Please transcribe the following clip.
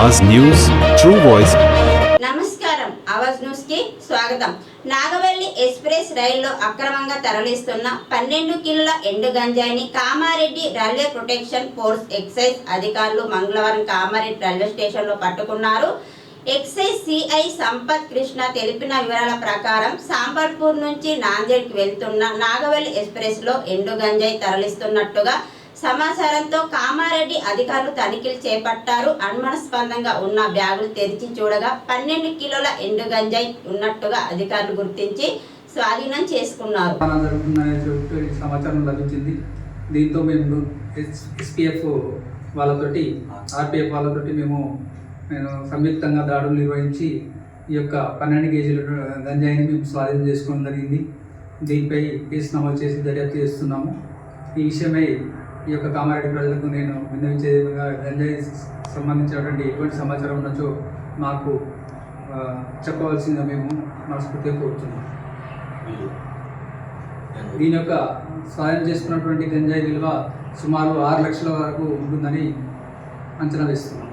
Awaaz news true voice నమస్కారం. ఆవాజ్ న్యూస్కి స్వాగతం. నాగవల్లి ఎక్స్ప్రెస్ రైల్లో అక్రమంగా తరలిస్తున్న పన్నెండు కిలోల ఎండు గంజాయిని Kamareddy railway protection force excise అధికారులు మంగళవారం కామారెడ్డి రైల్వే స్టేషన్లో పట్టుకున్నారు. ఎక్సైజ్ సిఐ సంపత్ కృష్ణ తెలిపిన వివరాల ప్రకారం సాంబర్పూర్ నుంచి నాందేడ్కి వెళ్తున్న నాగవల్లి ఎక్స్ప్రెస్లో ఎండు గంజాయి తరలిస్తున్నట్టుగా సమాచారంతో కామారెడ్డి అధికారులు తనిఖీలు చేపట్టారు. అనుమానాస్పదంగా ఉన్న బ్యాగులు తెరిచి చూడగా పన్నెండు కిలోల ఎండు గంజాయి ఉన్నట్టుగా అధికారులు గుర్తించి స్వాధీనం చేసుకున్నారు. సమాచారం లభించింది. దీంతో మేము ఎస్ ఎస్పీఎఫ్ వాళ్ళతోటి ఆర్పిఎఫ్ వాళ్ళతోటి మేము నేను సంయుక్తంగా దాడులు నిర్వహించి ఈ యొక్క పన్నెండు కేజీల గంజాయిని మేము స్వాధీనం చేసుకోవడం జరిగింది. దీనిపై కేసు నమోదు చేసి దర్యాప్తు చేస్తున్నాము. ఈ విషయమై ఈ యొక్క కామారెడ్డి ప్రజలకు నేను విన్నవించే విధంగా గంజాయి సంబంధించినటువంటి ఎటువంటి సమాచారం ఉన్నచో మాకు చెప్పవలసిందిగా మేము మనస్ఫూర్తిగా కోరుతున్నాం. దీని యొక్క సాయం చేసుకున్నటువంటి గంజాయి విలువ సుమారు ఆరు లక్షల వరకు ఉంటుందని అంచనా వేస్తున్నాం.